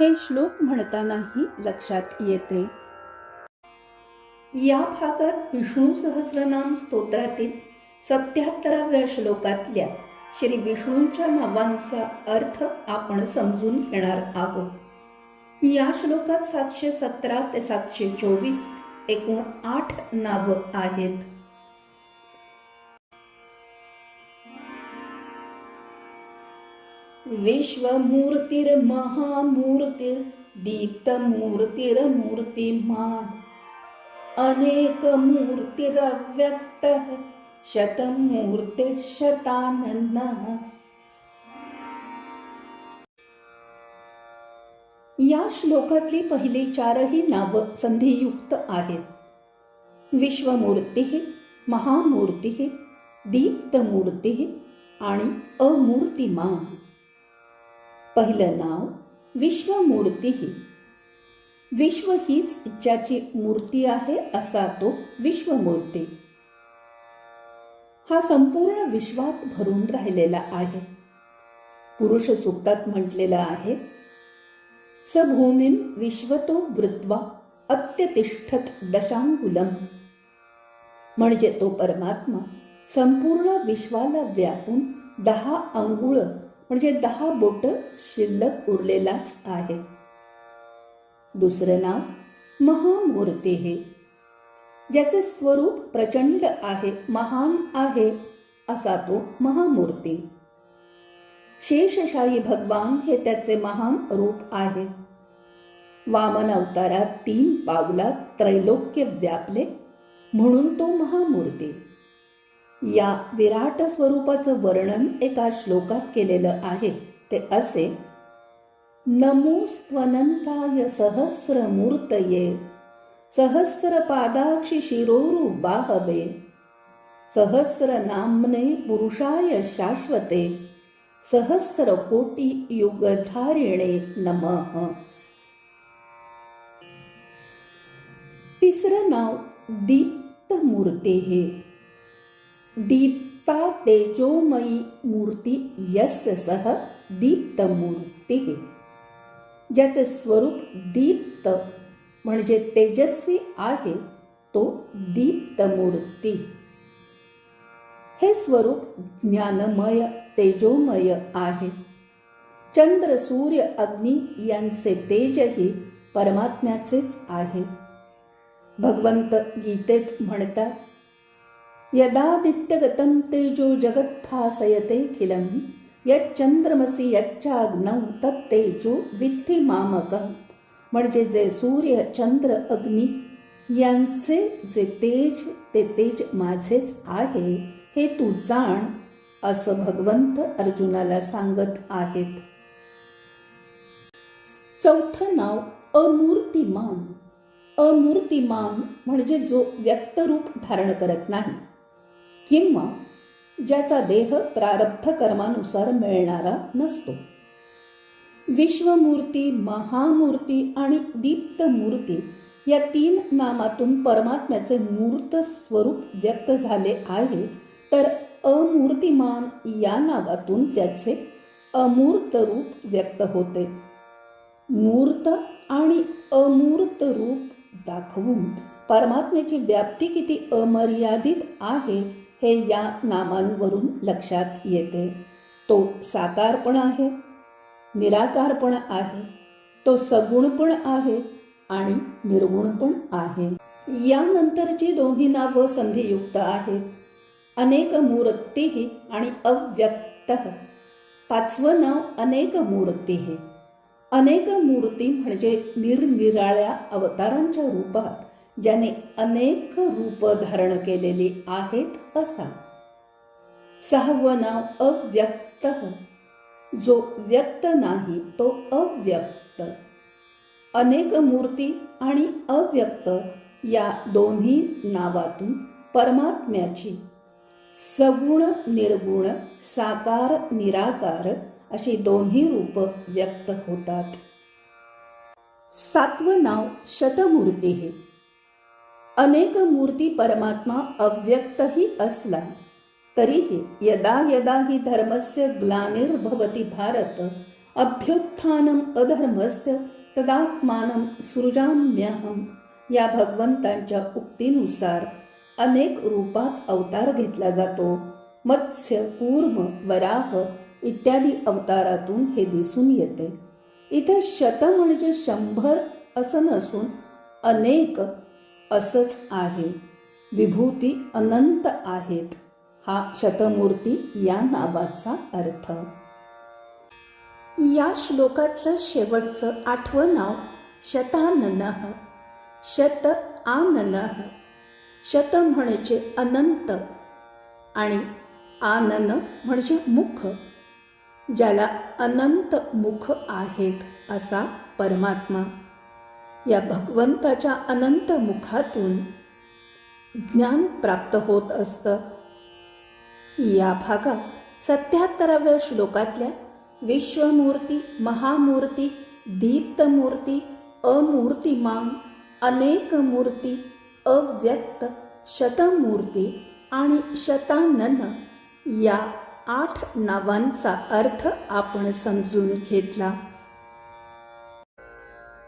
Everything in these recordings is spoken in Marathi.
हे श्लोक म्हणतानाही लक्षात येते. या भागात विष्णू सहस्रनाम स्तोत्रातील सत्याहत्तराव्या श्लोकातल्या श्री विष्णूंच्या नावांचा अर्थ आपण समजून घेणार आहोत. या श्लोकात सातशे सतरा ते सातशे चोवीस एकूण आठ नावं आहेत. विश्वमूर्तिर्महामूर्तिर् शतं अनेकमूर्तिरव्यक्तः शतमूर्तिशताननः या श्लोकातली पहिली चारही नावं संधियुक्त आहेत. विश्वमूर्ती महामूर्ती दीप्तमूर्ती आणि अमूर्तिमान पहिलं नाव विश्वमूर्ती विश्व हीच ज्याची मूर्ती आहे असा तो विश्वमूर्ती. हा संपूर्ण विश्वात भरून राहिलेला आहे. पुरुष सुक्तात म्हटलेला आहे स विश्वतो वृत्वा अत्यतिष्ठत दशांगुलम. म्हणजे तो परमात्मा संपूर्ण विश्वाला व्यापून दहा अंगुळ म्हणजे दहा बोट शिल्लक उरलेलाच आहे. दुसरं नाव महामूर्ती हे. ज्याचे स्वरूप प्रचंड आहे महान आहे असा तो महामूर्ती. शेषशाही भगवान हे त्याचे महान रूप आहे. वामन अवतारात तीन पावलात त्रैलोक्य व्यापले म्हणून तो महामूर्ती. या विराट स्वरूपाचं वर्णन एका श्लोकात केलेलं आहे. ते असे नमो स्त्वनंताय सहस्रमूर्तये सहस्रपादाक्षि शिरोरु बाहवे सहस्रनाम्ने पुरुषाय शाश्वते सहस्रकोटी युगधारिणे नमः. तिसरं नाव दीप्तमूर्ती हे. दीप्ता तेजोमयी मूर्ती यस्य सह दीप्तमूर्ती। ज्याचे स्वरूप दीप्त म्हणजे तेजस्वी आहे तो दीप्तमूर्ती। हे स्वरूप ज्ञानमय तेजोमय आहे। चंद्र सूर्य अग्नी यांचे तेजही परमात्म्याचेच आहे। भगवंत गीतेत म्हणतात यदादित्यगतं तेजो जगत्भासयतेखिलं यच्चंद्रमसी यच्चाग्नौ तत्तेजो विद्धी मामकं म्हणजे जे सूर्य चंद्र अग्नी यांचे जे तेज ते तेज माझेच आहे हे तू जाण असं भगवंत अर्जुनाला सांगत आहेत. चौथं नाव अमूर्तिमान। अमूर्तिमान म्हणजे जो व्यक्तरूप धारण करत नाही किंवा ज्याचा देह प्रारब्ध कर्मानुसार मिळणारा नसतो. विश्वमूर्ती महामूर्ती आणि दीप्त मूर्ती या तीन नामातून परमात्म्याचे मूर्त स्वरूप व्यक्त झाले आहे तर अमूर्तिमान या नावातून त्याचे अमूर्त रूप व्यक्त होते. मूर्त आणि अमूर्त रूप दाखवून परमात्म्याची व्याप्ती किती अमर्यादित आहे हे या नामांवरून लक्षात येते. तो साकार पण आहे निराकार पण आहे तो सगुण पण आहे आणि निर्गुण पण आहे. यानंतरची दोन्ही नावं संधियुक्त आहेत. अनेक मूर्तीही आणि अव्यक्त. पाचवं नाव अनेक मूर्ती अनेक मूर्ती म्हणजे निरनिराळ्या अवतारांच्या रूपात. ज्याने अनेक रूप धारण केलेली आहेत असा. सहावं नाव अव्यक्त. जो व्यक्त नाही तो अव्यक्त. अनेक मूर्ती आणि अव्यक्त या दोन्ही नावातून परमात्म्याची सगुण निर्गुण साकार निराकार अशी दोन्ही रूप व्यक्त होतात. सातवं नाव शतमूर्ती हे. अनेक मूर्ती परमात्मा अव्यक्तही असला तरीही यदा यदा हि धर्मस्य ग्लानिर्भवति भारत अभ्युत्थानम अधर्मस्य तदात्मानं सृजाम्यहम. या भगवंतांच्या उक्तीनुसार अनेक रूपात अवतार घेतला जातो. मत्स्य कूर्म वराह इत्यादी अवतारातून हे दिसून येते. इथे शत म्हणजे शंभर असं नसून अनेक असंच आहे. विभूती अनंत आहेत हा शतमूर्ती या नावाचा अर्थ. या श्लोकातलं शेवटचं आठवं नाव शताननः शत आननः. शत म्हणजे अनंत आणि आनन म्हणजे मुख ज्याला अनंत मुख आहेत असा परमात्मा. या भगवंताच्या अनंत मुखातून ज्ञान प्राप्त होत असतं. या भागात सत्याहत्तराव्या श्लोकातल्या विश्वमूर्ती महामूर्ती दीप्तमूर्ती अमूर्तिमान अनेक मूर्ती अव्यक्त शतमूर्ती आणि शतानन या आठ नावांचा अर्थ आपण समजून घेतला.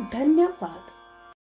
धन्यवाद.